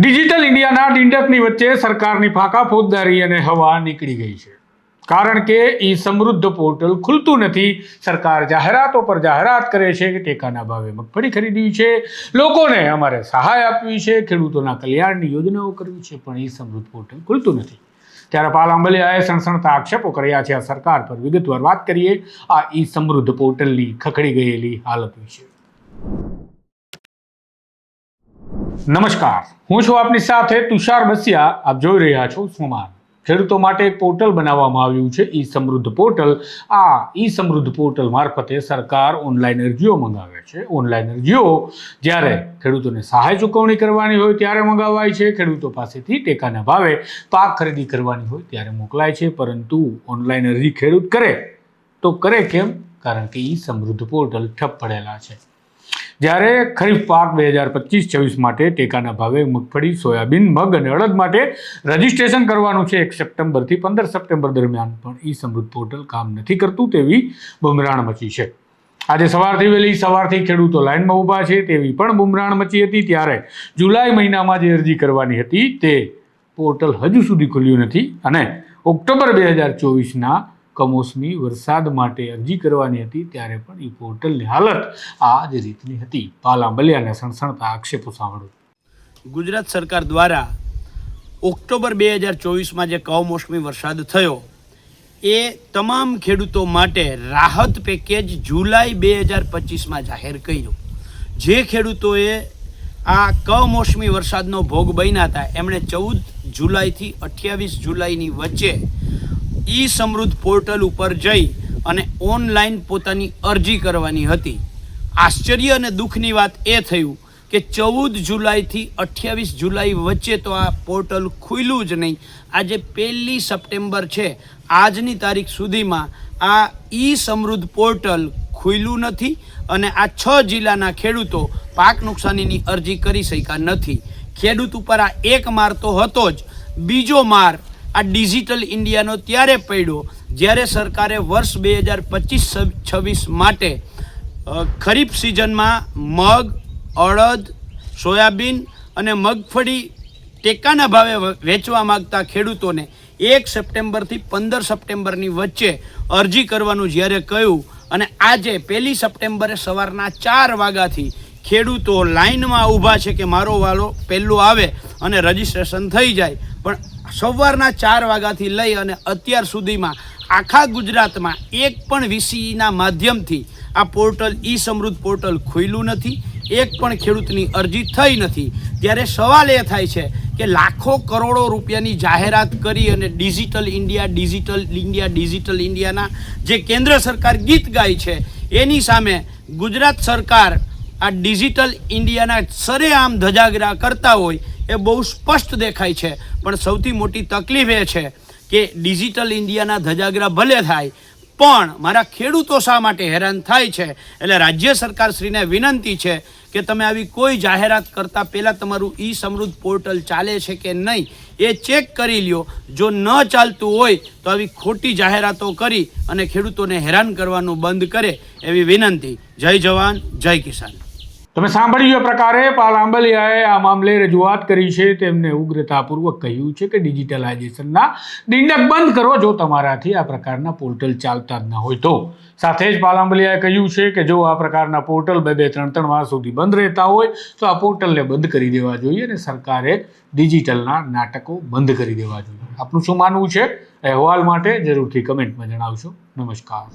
Digital ઇન્ડિયાના ડીંડકની વચ્ચે સરકારની ફાંકા ફોજદારી અને હવા નીકળી ગઈ છે. કારણ કે એ સમૃદ્ધ પોર્ટલ ખુલતું નથી. સરકાર જાહેરાતો પર જાહેરાત કરે છે કે ટેકાના ભાવે મગફળી ખરીદવી છે. લોકોને અમારે સહાય આપવી છે. ખેડૂતોના કલ્યાણની યોજનાઓ કરવી છે. પણ એ સમૃદ્ધ પોર્ટલ ખુલતું નથી. ત્યારે પાલ આંબલિયાએ સણસણતા આક્ષેપો કર્યા છે. આ સરકાર પર વિગતવાર વાત કરીએ. આ ઈ સમૃદ્ધ પોર્ટલની ખખડી ગયેલી હાલત વિશે. નમસ્કાર. હું છું આપની સાથે તુષાર બસિયા. આપ જોઈ રહ્યા છો સોમાન. ખેડૂતો માટે એક પોર્ટલ બનાવવામાં આવ્યું છે ઈ સમૃદ્ધ પોર્ટલ. આ ઈ સમૃદ્ધ પોર્ટલ મારફતે સરકાર ઓનલાઈન અરજીઓ મંગાવે છે. ઓનલાઈન અરજીઓ જ્યારે ખેડૂતોને સહાય ચૂકવણી કરવાની હોય ત્યારે મંગાવાય છે. ખેડૂતો પાસેથી ટેકાના ભાવે પાક ખરીદી કરવાની હોય ત્યારે મોકલાય છે. પરંતુ ઓનલાઈન અરજી ખેડૂત કરે તો કરે કેમ? કારણ કે ઈ સમૃદ્ધ પોર્ટલ ઠપ પડેલા છે. જ્યારે ખરીફ પાક બે હજાર પચીસ, છવ્વીસ માટે ટેકાના ભાવે મગફળી, સોયાબીન, મગ અને અડદ માટે રજીસ્ટ્રેશન કરવાનું છે એક સપ્ટેમ્બરથી પંદર સપ્ટેમ્બર દરમિયાન. પણ ઈ સમૃદ્ધ પોર્ટલ કામ નથી કરતું તેવી બમરાણ મચી છે. આજે સવારથી વહેલી સવારથી ખેડૂતો લાઇનમાં ઊભા છે તેવી પણ બુમરાણ મચી હતી. ત્યારે જુલાઈ મહિનામાં જે અરજી કરવાની હતી તે પોર્ટલ હજુ સુધી ખુલ્યું નથી અને ઓક્ટોબર બે હજાર ચોવીસના કમોસમી વરસાદ માટે અરજી કરવાની હતી ત્યારે પણ એ પોર્ટલની હાલત આ જ રીતની હતી. પાલ આંબલિયાને સણસણતા આક્ષેપો સાંભળો. ગુજરાત સરકાર દ્વારા ઓક્ટોબર બે હજાર ચોવીસમાં જે કમોસમી વરસાદ થયો, એ તમામ ખેડૂતો માટે રાહત પેકેજ જુલાઈ બે હજાર પચીસમાં જાહેર કર્યું. જે ખેડૂતોએ આ કમોસમી વરસાદનો ભોગ બન્યા હતા, એમણે ચૌદ જુલાઈથી અઠ્યાવીસ જુલાઈની વચ્ચે ઈ સમૃદ્ધ પોર્ટલ ઉપર જઈ અને ઓનલાઈન પોતાની અરજી કરવાની હતી. આશ્ચર્ય અને દુઃખની વાત એ થયું કે ચૌદ જુલાઈથી અઠ્યાવીસ જુલાઈ વચ્ચે તો આ પોર્ટલ ખુલ્યું જ નહીં. આજે પહેલી સપ્ટેમ્બર છે. આજની તારીખ સુધીમાં આ ઈ સમૃદ્ધ પોર્ટલ ખુલ્યું નથી અને આ છ જિલ્લાના ખેડૂતો પાક નુકસાનીની અરજી કરી શક્યા નથી. ખેડૂત ઉપર આ એક માર તો હતો જ. બીજો માર આ ડિજિટલ ઇન્ડિયાનો ત્યારે પડ્યો જ્યારે સરકારે વર્ષ બે હજાર પચીસ છવ્વીસ માટે ખરીફ સિઝનમાં મગ, અડદ, સોયાબીન અને મગફળી ટેકાના ભાવે વેચવા માંગતા ખેડૂતોને એક સપ્ટેમ્બરથી પંદર સપ્ટેમ્બરની વચ્ચે અરજી કરવાનું જ્યારે કહ્યું અને આજે પહેલી સપ્ટેમ્બરે સવારના ચાર વાગ્યાથી ખેડૂતો લાઈનમાં ઊભા છે કે મારો વાલો પહેલો આવે અને રજીસ્ટ્રેશન થઈ જાય. પણ સવારના ચાર વાગ્યાથી લઈ અને અત્યાર સુધીમાં આખા ગુજરાતમાં એક પણ વીસીના માધ્યમથી આ પોર્ટલ, ઈ સમૃદ્ધ પોર્ટલ ખુલ્યું નથી, એક પણ ખેડૂતની અરજી થઈ નથી. ત્યારે સવાલ એ થાય છે કે લાખો કરોડો રૂપિયાની જાહેરાત કરી અને digital India digital India, digital ઇન્ડિયાના જે કેન્દ્ર સરકાર ગીત ગાય છે, એની સામે ગુજરાત સરકાર આ ડિજિટલ ઇન્ડિયાના સરેઆમ ધજાગરા કરતા હોય એ બહુ સ્પષ્ટ દેખાય છે. પણ સૌથી મોટી તકલીફ એ છે કે ડિજિટલ ઇન્ડિયાના ધજાગરા ભલે થાય, પણ મારા ખેડૂતો શા માટે હેરાન થાય છે? એટલે રાજ્ય સરકારશ્રીને વિનંતી છે કે તમે આવી કોઈ જાહેરાત કરતાં પહેલાં તમારું ઈ સમૃદ્ધ પોર્ટલ ચાલે છે કે નહીં, એ ચેક કરી લ્યો. જો ન ચાલતું હોય, તો આવી ખોટી જાહેરાતો કરી અને ખેડૂતોને હેરાન કરવાનું બંધ કરે એવી વિનંતી. જય જવાન, જય કિસાન. તમે સાંભળ્યું એ પ્રકારે પાલ આંબલિયાએ આ મામલે રજૂઆત કરી છે. તેમને ઉગ્રતાપૂર્વક કહ્યું છે કે ડિજિટલાઇઝેશનના દિંડક બંધ કરો જો તમારાથી આ પ્રકારના પોર્ટલ ચાલતા જ ન હોય તો. સાથે જ પાલ આંબલિયાએ કહ્યું છે કે જો આ પ્રકારના પોર્ટલ બે બે ત્રણ ત્રણ વાર સુધી બંધ રહેતા હોય, તો આ પોર્ટલને બંધ કરી દેવા જોઈએ અને સરકારે ડિજિટલના નાટકો બંધ કરી દેવા જોઈએ. આપનું શું માનવું છે? અહેવાલ માટે જરૂરથી કમેન્ટમાં જણાવશો. નમસ્કાર.